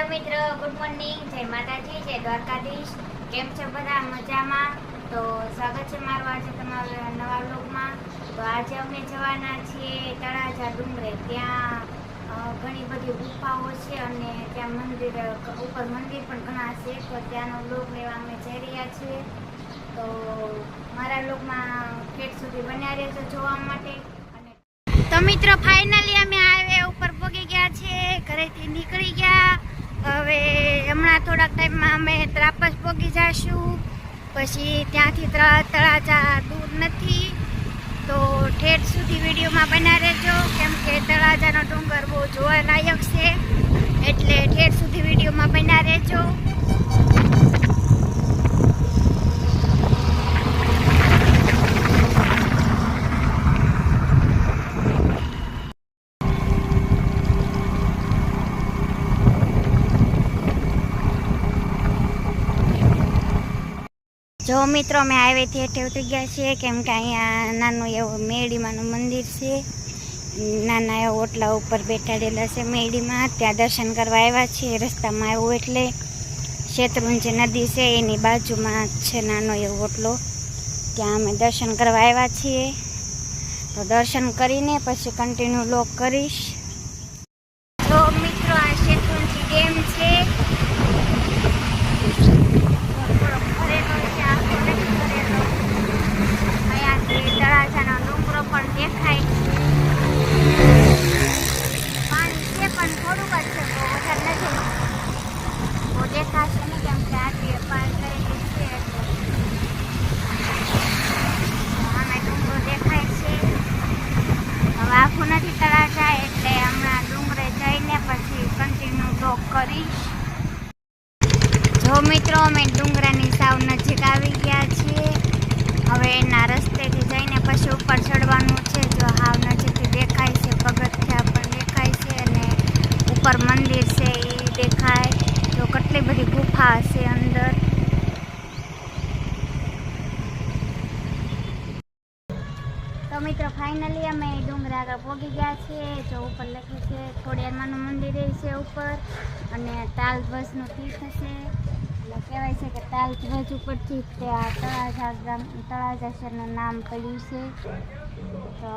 Hello મિત્રો, good morning. જય માતાજી, જય દ્વારકાધીશ. કેમ છો બધા? મજામાં? તો સ્વાગત છે મારું આજે તમારા નવા બ્લોગમાં તો આજે અમે જવાના છીએ તળાજા ડુંગરે. ત્યાં ઘણી બધી ગુફાઓ છે અને ત્યાં મંદિર, ઉપર મંદિર પણ ઘણા છે. તો ત્યાંનો બ્લોગ લેવા અમે જઈ રહ્યા છીએ. તો મારા બ્લોગમાં ફેટ સુધી બન્યા રહેશે જોવા માટે. તો મિત્રો ફાઇનલી અમે હાઈવે ઉપર પહોંચી ગયા છે ઘરેથી નીકળી ગયા. હવે હમણાં થોડાક ટાઈમમાં અમે ત્રાપસ પહોંચી જઈશું પછી ત્યાંથી તળા- તળાજા દૂર નથી. તો ઠેઠ સુધી વિડીયોમાં બના રહેજો. કેમ કે તળાજાનો ડુંગર બહુ જોવાલાયક છે. એટલે ઠેઠ સુધી વિડીયોમાં બના રહેજો. જો મિત્રો અમે હાઈવેથી હેઠે ઉતરી ગયા છીએ, કેમ કે અહીંયા નાનું એવું મેડીમાનું મંદિર છે. નાના એવા ઓટલા ઉપર બેઠાડેલા છે મેડીમાં ત્યાં દર્શન કરવા આવ્યા છીએ, રસ્તામાં આવ્યું એટલે શેત્રુંજી નદી છે, એની બાજુમાં છે નાનો એવો ઓટલો. ત્યાં અમે દર્શન કરવા આવ્યા છીએ. તો દર્શન કરીને પછી કન્ટિન્યુ લોક કરીશ જો મિત્રો આ શેત્રુંજી ડેમ છે થોડો ભરેલો છે આખો નથી ભરેલો અહીંયાથી તળાજાનો ડુંગરો પણ દેખાય પાણી છે પણ થોડુંક જ છે બહુ વધારે નથી બહુ દેખાશે નહીં કેમ કે આટલી પાર કરેલી છે એટલે આમે ડુંગરો દેખાય છે હવે આખું નથી તળાજા એટલે હમણાં ડુંગરે જઈને પછી કન્ટિન્યુ બ્લોક કરીશ જો મિત્રો અમે ડુંગરાની સાવ નજીક આવી ગયા છીએ હવે એના રસ્તેથી જઈને પછી ઉપર ચડવાનું છે જો હાવ નજીકથી દેખાય છે પગથિયા પણ દેખાય છે અને ઉપર મંદિર છે એ દેખાય તો કેટલી બધી ગુફા હશે અંદર તો મિત્રો ફાઇનલી અમે ડુંગરા આગળ પહોંચી ગયા છીએ. જો ઉપર લખ્યું છે, ખોડિયારમાંનું મંદિર છે ઉપર. અને તાલ ધ્વજનું તીર્થ છે. એટલે કહેવાય છે કે તાલ ધ્વજ ઉપરથી તે આ તળાજા ગામ તળાજા શહેરનું નામ પડ્યું છે. તો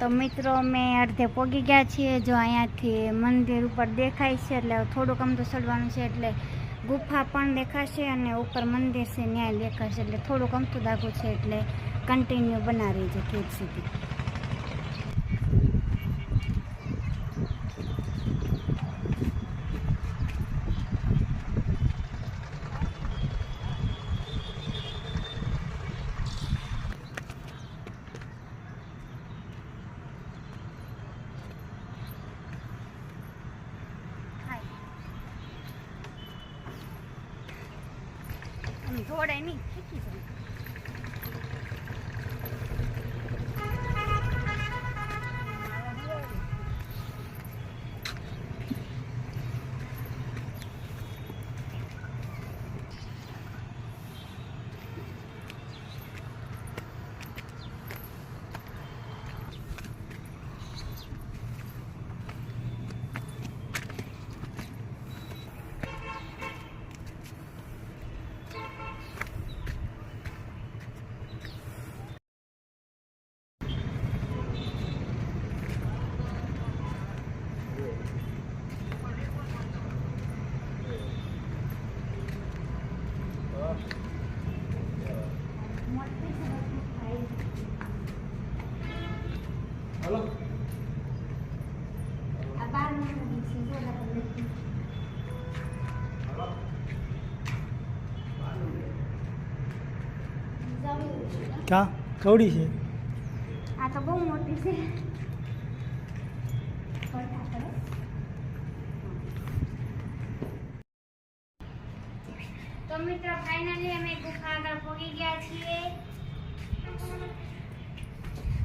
તો મિત્રો, અમે અડધે પોગી ગયા છીએ. જો અહીંયાથી મંદિર ઉપર દેખાય છે, એટલે થોડુંક આમ તો ચડવાનું છે, એટલે ગુફા પણ દેખાશે અને ઉપર મંદિર છે, ન્યાય દેખાશે, એટલે થોડુંક અમથું દાગું છે, એટલે કન્ટિન્યુ બનાવી છે ખેત સુધી. આમ દોડાય નહીં. શીખી જાય મોટી સરસ ગુફા છે. આ બારનું મંદિર છે જો બધા લખ્યું. ક્યાં કવડી છે? આ તો બહુ મોટી છે. તો મિત્રો ફાઇનલી અમે ગુફા આગળ પહોંચી ગયા છીએ.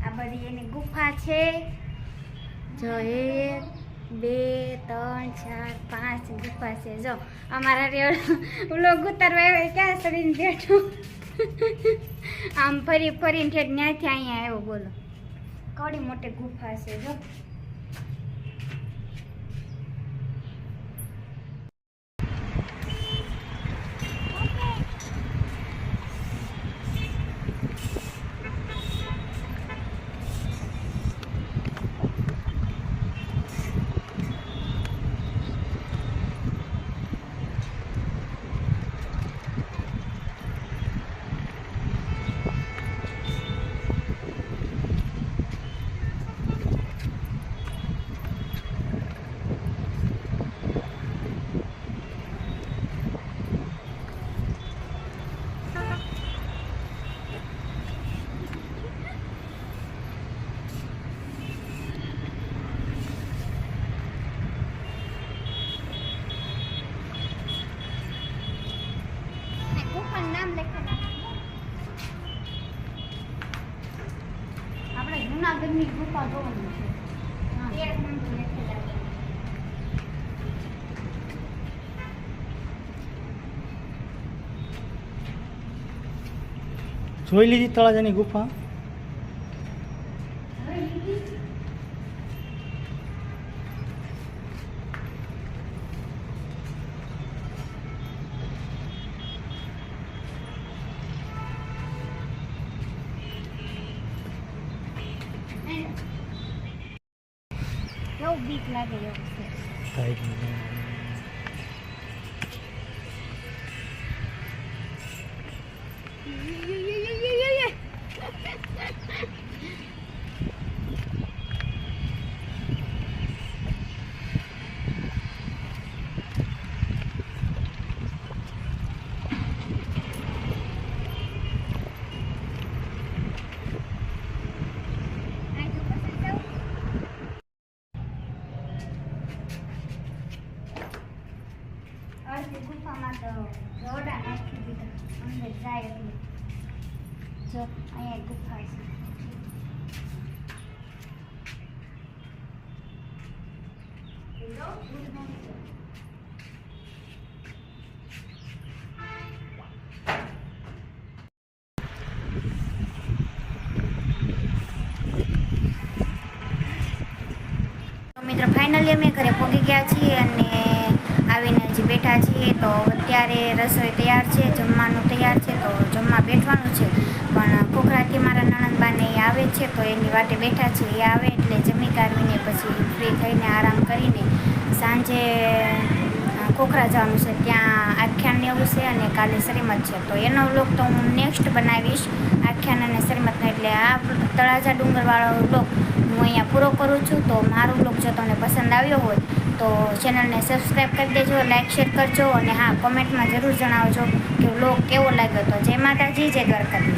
આ બધી એની ગુફા છે. જો એક બે, ત્રણ, ચાર, પાંચ ગુફા છે. જો અમારા રેડ ઉલો ગુતરવા ક્યાં સડીને બેઠું? આમ ફરી ફરીને ઠેઠ ન્યાથી અહીંયા આવ્યો બોલો. કડી મોટી ગુફા છે જો ને ગુફાનું નામ લખેલું આપણે જુનાગઢની ગુફા જોવાની છે હા. તેર મંદિર લખેલા છે. જોઈ લીધી તળાજાની ગુફા હવે લીધી? કેવું બીક લાગે એવું છે અડધી ગુફામાં તો રોડા નાખી દીધા અંદર જાય એટલે જો અહીંયા ગુફા છે મિત્રો ફાઇનલી અમે ઘરે પહોંચી ગયા છીએ અને બેઠા છીએ તો અત્યારે રસોઈ તૈયાર છે, જમવાનું તૈયાર છે, તો જમવા બેઠવાનું છે. પણ ખોખરાથી મારા નણંદબાને એ આવે છે તો એની વાટે બેઠા છે, એ આવે એટલે જમી કાઢવીને પછી ફ્રી થઈને આરામ કરીને સાંજે ખોખરા જવાનું છે. ત્યાં આખ્યાન એવું છે અને કાલે શ્રીમત છે. તો એનો વ્લોગ તો હું નેક્સ્ટ બનાવીશ, આખ્યાન અને શ્રીમતનો એટલે આ તળાજા ડુંગરવાળો વ્લોગ હું અહીંયા પૂરો કરું છું. તો મારો વ્લોગ જો તમને પસંદ આવ્યો હોય તો ચેનલને સબસ્ક્રાઈબ કરી દેજો લાઇક શેર કરજો અને હા કોમેન્ટમાં જરૂર જણાવજો કે વ્લોગ કેવો લાગ્યો તો. જય માતાજી, જય દ્વારકાધીશ.